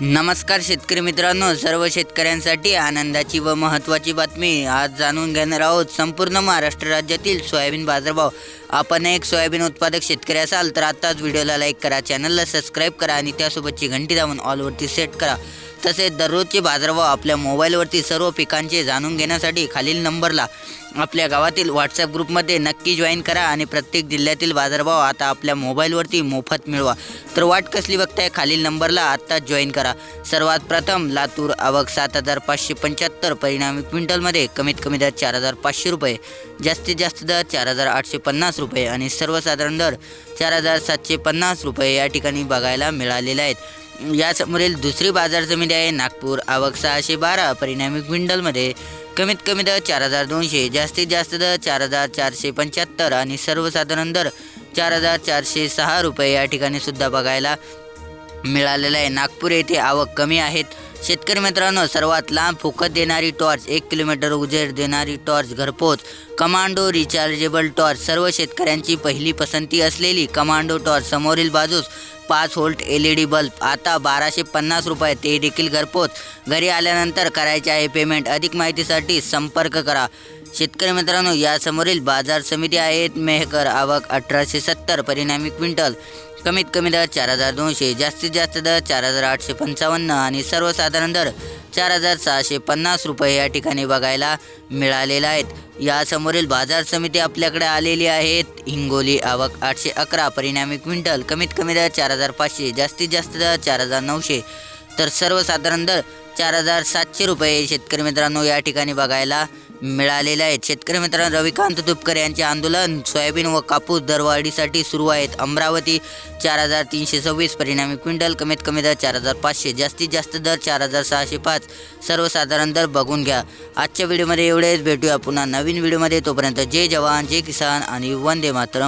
नमस्कार शेतकरी मित्रांनो सर्व शेतकऱ्यांसाठी आनंदाची व महत्त्वाची बातमी आज जाणून घेणार आहोत. संपूर्ण महाराष्ट्र राज्यातील सोयाबीन बाजारभाव. आपण एक सोयाबीन उत्पादक शेतकरी असाल तर आत्ताच व्हिडिओला लाईक करा चॅनलला सबस्क्राईब करा आणि त्यासोबतची घंटी दाबून ऑलवरती सेट करा. तसेच दररोजचे बाजारभाव आपल्या मोबाईलवरती सर्व पिकांचे जाणून घेण्यासाठी खालील नंबरला आपल्या गावातील व्हॉट्सअप ग्रुपमध्ये नक्की जॉईन करा आणि प्रत्येक जिल्ह्यातील बाजारभाव आता आपल्या मोबाईलवरती मोफत मिळवा. तर वाट कसली बघताय? खालील नंबरला आत्ताच जॉईन करा. सर्वात प्रथम लातूर आवक सात हजार पाचशे पंच्याहत्तर परिणामी क्विंटलमध्ये कमीत कमी दर चार हजार पाचशे रुपये जास्तीत जास्त दर चार हजार आठशे पन्नास रुपये आणि सर्वसाधारण दर चार हजार सातशे पन्नास रुपये या ठिकाणी बघायला मिळालेले आहेत. यासमोरील दुसरी बाजार समिती आहे नागपूर. आवक सहाशे बारा परिणामी क्विंटलमध्ये कमीत कमी दर चार हजार दोनशे जास्तीत जास्त दर चार हजार चारशे पंच्याहत्तर आणि सर्वसाधारण दर चार हजार चारशे सहा रुपये या ठिकाणी सुद्धा बघायला मिळालेलं आहे. नागपूर येथे आवक कमी आहेत. शेतकरी मित्रांनो सर्वात लांब फुकट देणारी टॉर्च एक किलोमीटर उजेड देणारी टॉर्च घरपोच कमांडो रिचार्जेबल टॉर्च सर्व शेतकऱ्यांची पहिली पसंती असलेली कमांडो टॉर्च समोरील बाजूस पाच volt L E D bulb. आता बाराशे पन्नास रुपये. ते देखील घरपोच. घरी आल्यानंतर करायचे आहे पेमेंट. अधिक माहितीसाठी संपर्क करा. शेतकरी मित्रांनो यासमोरील बाजार समिती आहेत मेहकर आवक अठराशे सत्तर परिणामी क्विंटल. कमीत कमी दर चार हजार दोनशे जास्तीत जास्त दर चार हजार आठशे पंचावन्न आणि सर्वसाधारण दर चार हजार सहाशे पन्नास रुपये या ठिकाणी बघायला मिळालेला आहेत. यासमोरील बाजार समिती आपल्याकडे आलेली आहेत. हिंगोली आवक आठशे अकरा परिणामी क्विंटल कमीत कमी दर चार हजार पाचशे जास्तीत जास्त दर चार हजार नऊशे. तर सर्वसाधारण दर चार हजार सातशे रुपये शेतकरी मित्रांनो या ठिकाणी बघायला मिळालेले आहेत. शेतकरी मित्रांनो रविकांत तुपकर यांचे आंदोलन सोयाबीन व कापूस दरवाढीसाठी सुरू आहेत. अमरावती चार हजार तीनशे सव्वीस परिणामी क्विंटल कमीत कमी दर चार हजार पाचशे जास्तीत जास्त दर चार हजार सहाशे पाच. सर्वसाधारण दर बघून घ्या. आजच्या व्हिडिओमध्ये एवढेच. भेटूया पुन्हा नवीन व्हिडिओमध्ये. तोपर्यंत जय जवान जय किसान आणि वंदे मातरम.